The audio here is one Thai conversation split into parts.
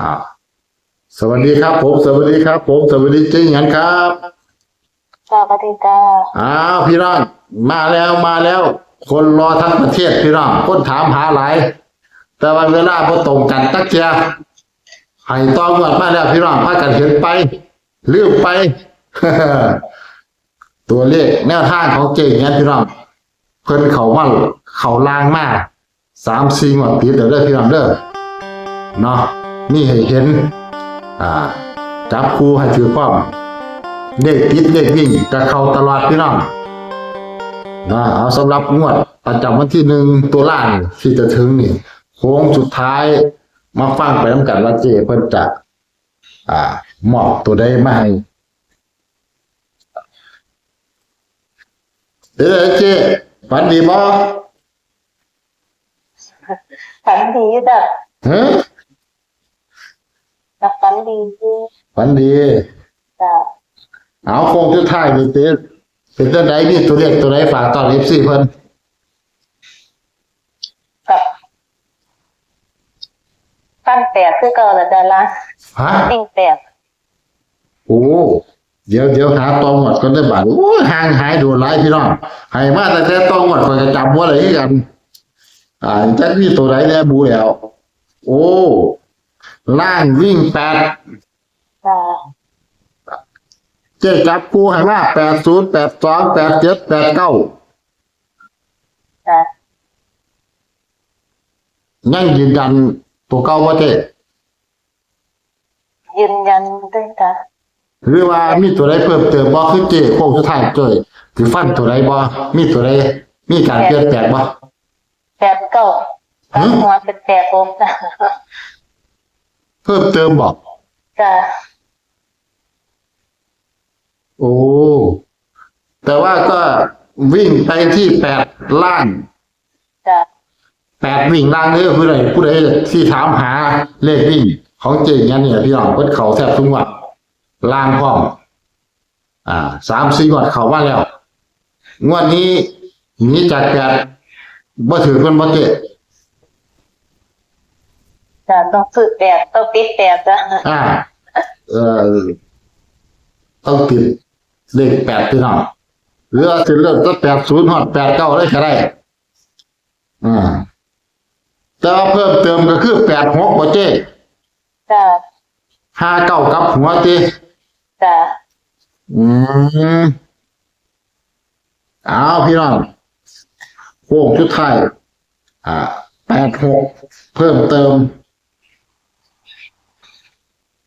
อ่า สวัสดีครับ ผม สวัสดีครับ ผม สวัสดีจริงยันครับสวัสดีจ้าอ้าวพี่น้องมาแล้วมาแล้ว คนรอทั้งประเทศพี่น้องคนถามหาหลาย แต่ว่าเวลาพอตรงกันตักเทียให้ต้องวดมาแล้วพี่น้องพากันเห็นไปลืมไป ตัวเลขแนวทางของเก่งเนี้ยพี่น้องเพิ่นเขาว่าเขาลางมาสามสี่งวดติดเด้อเด้อพี่น้องเด้อเนาะ นี่ให้เห็น อ่า จับคู่ให้ถือป้อมเลขติดเลขวิ่งจะเข้าตลอดพี่น้องนะเอาสำหรับงวดประจำวันที่หนึ่งตัวล่างที่จะถึงนี่โค้งสุดท้ายมาฟังไปน้ำกันว่าเจเพิ่นจะ อ่ามอบตัวได้มาให้เด้อเจฝันดีบ่ฝันดีจ้ะฮะ นักฝันดี จ้ฝันดีะเอาโค้งสุดท้ายนี่เต้เป็นตัวใดนี่ตัวเลขตัวใดฝากตอน FC เพิ่นกับฟันแตกคือเก่าละจ้ะละฮะติ้งแตกโอ้เดี๋ยวเดี๋ยวหาตองหมดก็ได้บาทโอ้ยห่างหายโดนไล่พี่น้องให้มาแต่แต่ตองหมดก็จะจำว่าอะไรกัน อ่าจักนี่ตัวไหนเนี่ยบูแล้ว โอ้ ล่างวิ่งแปดจ้ะเจ๊จับกูให้มาแปดศูนย์แปดสองแปดเจ็ดแปดเก้าจ้ะยังยืนยันตัวเก้าว่าเจ๊ยืนยันด้วยจ้ะหรือว่ามีตัวใดเพิ่มเติมบ่คือเจ๊โค้งสุดท้ายเจ้ยถือฟันตัวใดบ่มีตัวใดมีการเปลี่ยนแปลงบ่แปดเก้าตั้งหัวเป็นแปดโอมจ้ะ เพิ่มเติมบ่จ้ะโอ้ แต่ว่าก็วิ่งไปที่แปดล่างจ้ะแปดวิ่งล่างเด้อผู้ใดผู้ใดที่ถามหาเลขวิ่ง ของเจงยันเนี่ยพี่น้องเพิ่นเขาแทบทุกงวันล่างพร้อม อ่าสามสี่งวดเขาว่าแล้ว งวดนี้หนี้จากแปดบ่ถือเพิ่นบ่เจ๊ จ้ะต้องฝึกแปดต้องติดแปดจ้ะอ่าเอ่อต้องติดเลขแปดพี่น้องหรือว่าสิเริ่มตั้งแปดศูนย์ฮอดแปดเก้าได้ก็ได้อ่าแต่ว่าเพิ่มเติมก็คือแปดหกบ่เจ๊จ้ะห้าเก้ากับหัวเจ๊จ้ะอืมเอาพี่น้องโค้งชุดไทายอ่าแปดหกเพิ่มเติม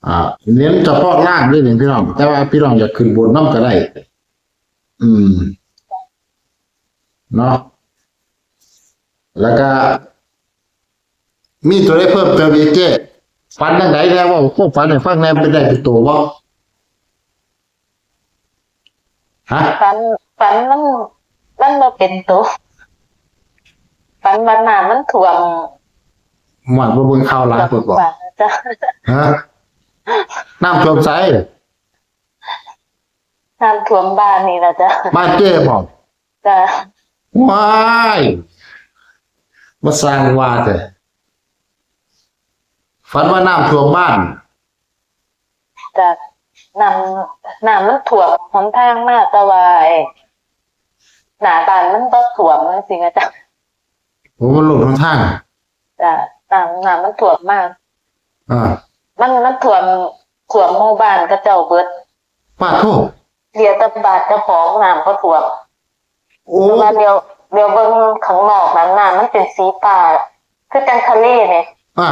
อ่า เน้นเฉพาะล่างด้วยหนึ่งพี่น้อง แต่ว่าพี่น้องอยากขึ้นบนน้ำก็ได้ อืม เนาะแล้วก็ มีตัวได้เพิ่มเติมอีกเจ๊ฟันยังไงแล้วว่าพวกฟันในฟังแนมเป็นได้เป็นตัวว่าฮะฝันฝันมันมันมาเป็นตัวฝันวันหนามันถ่วงหมอนบนบนข้าวล้างปวดบอกฝันจ้ะฮะ น้ำท่วมใสน้ำท่วมบ้านนี่ละจ้ะบ้านเจ๊บอกจ้ะว้ายมาสร้างว่าแต่ฝันว่าน้ำท่วมบ้านจ้ะน้ำน้ำมันถ่วมหนทางมากแต่ว่าไอ้หนาบานมันก็ถ่วมจริงๆอะจ้ะผมมันหลุดทางจ้ะน้ำน้ำมันถ่วมมาก อ่า มันมันถ่วมถ่วมหมู่บ้านก็เจ้าเบิดป้าโทษเดียวแตะบาดเจ้าของน้ำก็ถ่วมโอ้เพราะว่าเดียวเดียวเบิ่งข้างนอกนั้นน้ำมันเป็นสีฟ้าคือจังทะเลเนี่ยอ่า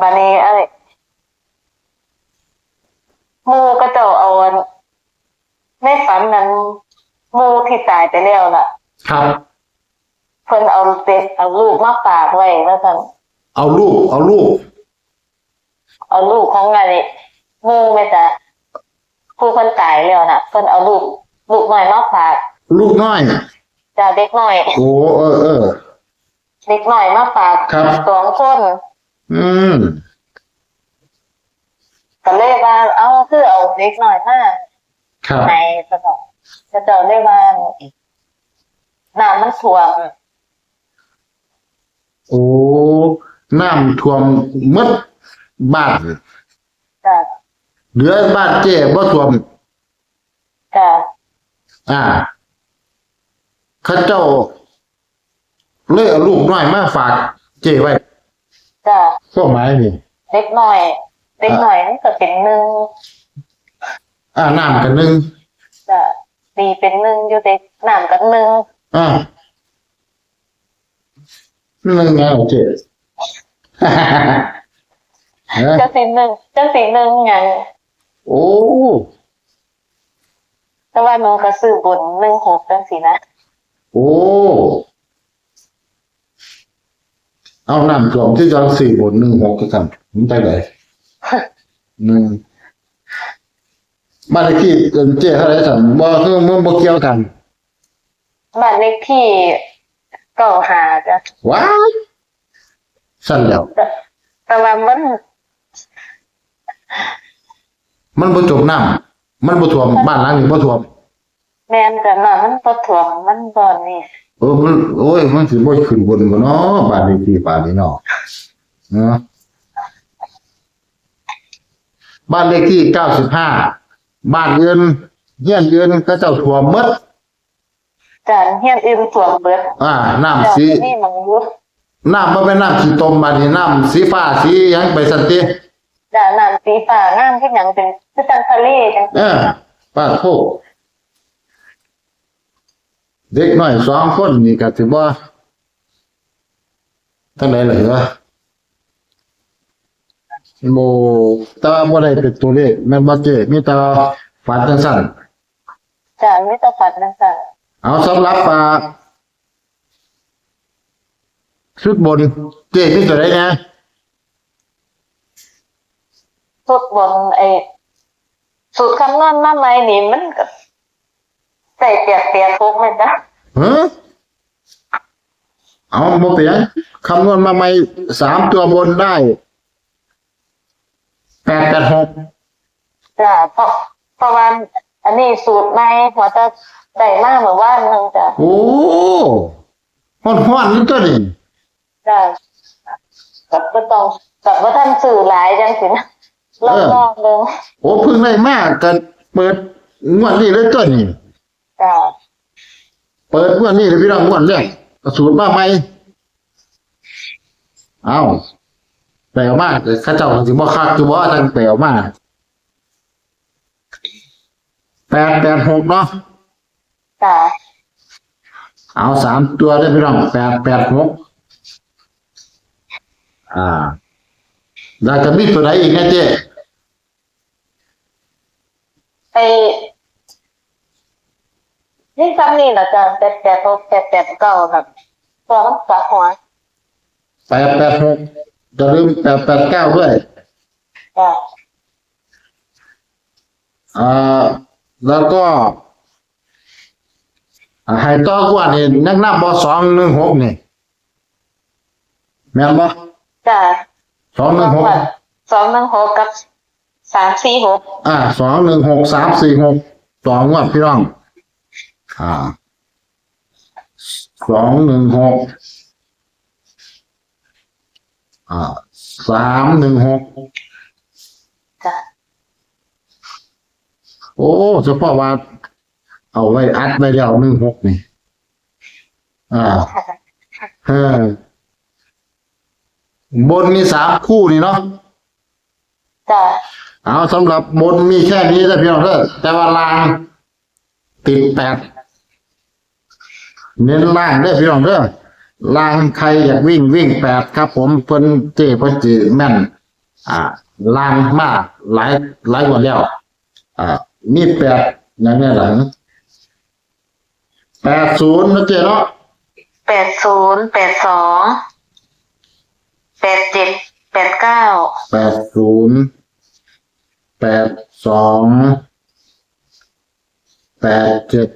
บานี้อะไรหมูก็เจ้าเอาอันในฝันนั้นหมูที่ตายไปแล้วล่ะ ครับเพิ่นเอาเป็ดเอาลูกมาฝากไว้แล้วกัน เอาลูก เอาลูก เอาลูกของไงหมูแม่จ้ะผู้เพิ่นตายแล้วน่ะเพิ่นเอาลูก ลูกน้อยมาฝากลูกน้อยจ้ะเด็กน้อย โอ้เออเออ เด็กน้อยมาฝากครับ สองคนอืมก็เลยว่า เอาคือเอาเด็กน้อยมาครับในสนองจะเจอเลยว่าน้ำมันท่วมโอ้ น้ำท่วมหมดบ้านจ้ะเหลือบ้านเจ้บ่ท่วมจ้ะอ่าเข้าเจ้า เลยเอาลูกน้อยมาฝากเจ้ไว้จ้ะก็หมายนี่ เล็กหน่อย เล็กหน่อยนี่ก็เป็นหนึ่งอ่าน้ำกันหนึงจ้ะดีเป็นหนึ่งอยู่เด็กหนามกันหนึ่งอ่าหนึ่งไงเจ้เอ้ย จะสีหนึ่งจะสีหนึ่งอย่างโอ้แต่ว่ามันก็ซื้อบนหนึ่งหกจังสีนะโอ้เอาน้ำท่วมที่จังสี่บนหนึ่งหกกันมันได้ไหนหนึ่งบ้านเลขที่เจ้เท่าไหรสั่นบ่คือมันบ่เกี่ยวกันบ้านเลขที่เก่าหาจ้ะว้าย สั่นแล้วแต่แต่ว่ามัน มันบ่จมน้ำมันบ่ท่วมบ้านหลังนี้บ่ท่วมแมนกันน่ะมันก็ถ่วงมันบอนนี่เออมันโอ้ยมันสิบ่ขึ้นบนบ่เนาะบ้านเลขที่บ้านนี้เนาะเนาะบ้านเลขที่95บ้านอื่นเฮียนอื่นก็เจ้าท่วมหมดจานเฮียนอื่นถ่วงเบิดอ่าน้ำแต่สีนี่มันอยู่ น้ำบ่เป็นน้ำสีต้มบัดนี้น้ำสีฟ้าสีหยังไปซั่นติจานน้ำสีฟ้างามขึ้นอย่างเป็นคือจังทะเลจังเออป้าโทษเด็กน้อยสองคนนี่ก็ถือว่าทั้งไหนเลยเหรอโมแต่ว่าบ่ได้เป็นตัวเลขแม่นบ่เจมีแต่ว่าฝันจังซั่นจานไม่ต้องฝันนั่นจ้ะเอาสำหรับอ่า ชุดบนเจมีตัวไหนนะสุดบนไอ้สูตรคำนวณมาใหม่นี่มันก็ใส่เปียกเปียกทุกเลยจ้ะฮะเอาบ่เปลี่ยนคำนวณมาใหม่สามตัวบนได้แปดแปดหกจ้ะเพราะเพราะว่าอันนี้สูตรใหม่หัวจะได้มากเหมือนว่าหนึ่งจ้ะโอ้ฮ้อนฮ้อนนี่ตัวนี้ จ้ะกับก็ต้องกับว่าท่านสื่อหลายจังสินะลองลองเบิ่งโอ้เพิ่งได้มากกันเปิดงวดนี้เลยตัวนี้จ้ะเปิดงวดนี้เลยพี่น้องงวดแรกสูตรมาใหม่เอาแปลมาแต่ข้าเจ้าสิบ่คักคือบ่ทันแปลมาแปดแปดหกเนาะจ้ะเอาสามตัวได้พี่น้องแปดแปดหก อ่าแล้วจะมีตัวไหนอีกนะเจ๊ไอ้นี่ซ้ำนี่เหรอจ้ะแปดแปดหกแปดแปดเก้าครับตัวมันกลับหัวแปดแปดหกจะลืมแปดแปดเก้าด้วยจ้ะอ่าแล้วก็อ่าให้ต่อกว่านี่นักนับบอสองหนึ่งหกนี่แม่นบ่ จ้ะสองหนึ่งหกสองหนึ่งหกกับสามสี่หกอ่าสองหนึ่งหกสามสี่หกสองงวดพี่น้อง อ่าสองหนึ่งหกอ่าสามหนึ่งหกจ้ะโอ้เฉพาะว่า เอาไว้อัดไว้แล้วหนึ่งหกนี่ อ่าเออ บนมีสามคู่นี่เนาะจ้ะเอาสำหรับบนมีแค่นี้แต่พี่น้องเด้อแต่ว่าล่างติดแปดเน้นล่างเด้อพี่น้องเด้อล่างใครอยากวิ่งวิ่งแปดครับ ผมเพิ่นเจ้เพิ่นจีแม่น อ่าล่างมากหลายหลายกว่าแล้ว อ่า มีแปดอย่างนี้หลังแปดศูนย์นะเจ้เนาะแปดศูนย์แปดสองแปดเจ็ดแปดเก้าแปดศูนย์แปดสองแปดเจ็ด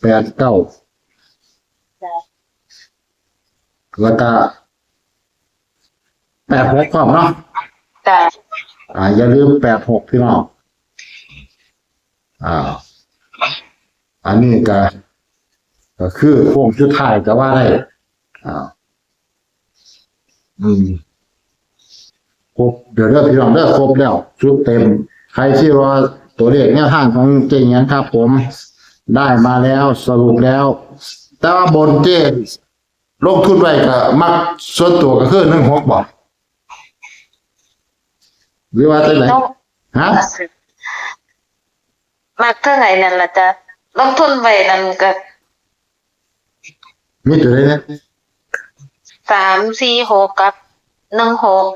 แปดเก้าแล้วก็แปดหกพร้อมเนาะจ้ะอ่า อย่าลืมแปดหกพี่น้องอ่า อันนี้ก็ก็คือพวกชุดท้ายก็ว่าได้อ่า อืมครบเดี๋ยวเด้อพี่น้องเด้อครบแล้วชุดเต็ม ใครที่รอตัวเลขแนวทางของเก่งยันครับ ผมได้มาแล้วสรุปแล้ว แต่ว่าบนเจลงทุนไว้ก็มักส่วนตัวก็คือหนึ่งหกบอกหรือว่าจะไหนต้องฮะมากเท่าไหร่นั่นล่ะจ้ะลงทุนไว้นั่นก็มีตัวไหนเนี่ย สามสี่หกกับหนึ่งหก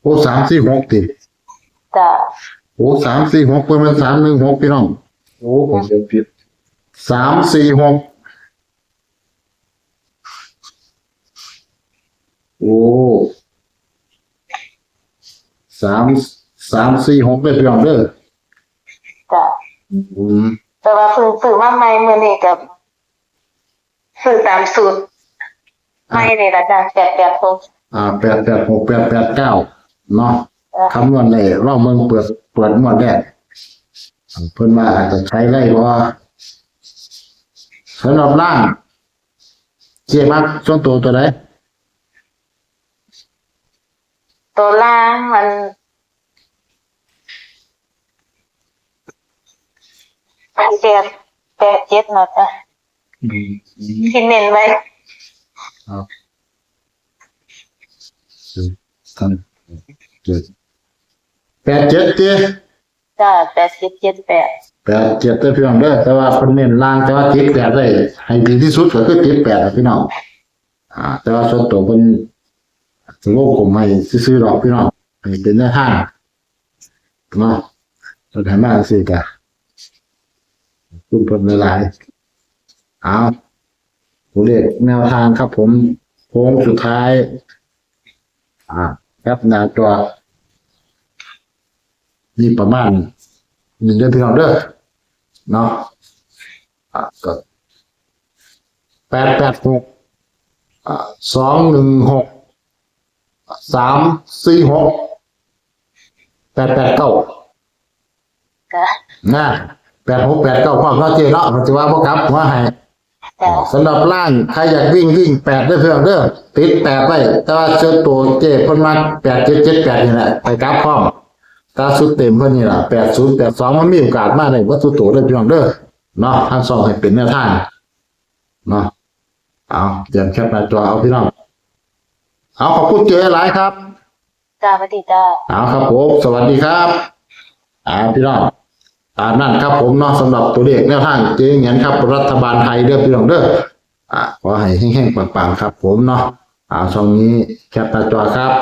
โอ้สามสี่หกติจ้ะโอ้สามสี่หกเป็นมันสามหนึ่งหกพี่น้องโอ้ผมเขียนผิดสามสี่หกโอ้สามสามสี่หกเลยพี่น้องเด้อจ้ะอืมแต่ว่าเพิ่งซื้อมาใหม่มื้อนี้กับซื้อตามสูตร ไม่นี่ล่ะจ้ะแปดแปดหกอ่าแปดแปดหกแปดแปดเก้าเนาะจ้ะคำนวณเลยรอบเมืองเปิดเปิดหมวดแรกเพิ่นว่าอาจจะใช้ได้บ่สำหรับล่างเจ๊มักส่วนตัวตัวไหนตัวล่างมันแปดแปดแปดเจ็ดเนาะจ้ะที่เน้นไว้ กันเจ็ดแปดเจ็ดเจ๊จ้ะแปดสิบเจ็ดแปดแปดเจ็ดเด้อพี่น้องเด้อแต่ว่าเพิ่นเน้นล่างแต่ว่าติดแปดได้ให้ดีที่สุดก็คือติดแปดอะพี่น้องอ่า แต่ว่าส่วนตัวเพิ่นสิวงกลมให้ซื่อๆดอกพี่น้องให้เป็นแนวทางเนาะสุดท้ายมาสิกะคุณเพิ่นหลายๆเอา ตัวเลขแนวทางครับผมโค้งสุดท้าย อ่าครับหน้าจอนี่ประมาณหนึ่งเดือนพี่น้องเด้อเนาะอ่าก็แปดแปดหกอ่าสองหนึ่งหกสามสี่หกแปดแปดเก้าจ้ะนะแปดหกแปดเก้าความเข้าใจเนาะมันจะว่าพวกครับว่าให้จ้ะ สำหรับล่างใครอยากวิ่งวิ่งแปดได้เพื่อนเด้อติดแปดไว้แต่ว่าเจ้าตัวเจ็บเพิ่นมาแปดเจ็ดเจ็ดแปดนี่แหละไปกราฟพร้อมตาสุดเต็มเพิ่นนี่ล่ะแปดศูนย์แปดสองมันมีโอกาสมาได้วัตถุตัวได้เพียงเด้อเนาะทางสองให้เป็นแนวทางเนาะเอาเตรียมแคปหน้าจอเอาพี่น้องเอาขอบคุณเจ๊หลายครับจ้าสวัสดีจ้าเอาครับผมสวัสดีครับอ่าพี่น้อง ตามนั้นครับผมเนาะสำหรับตัวเลขแนวทางเจ๊เงี้ยครับ รัฐบาลไทยเด้อพี่น้องเด้ออ่าขอให้แห้งๆปังๆครับ ผมเนาะอ่าช่องนี้แคปหน้าจอครับ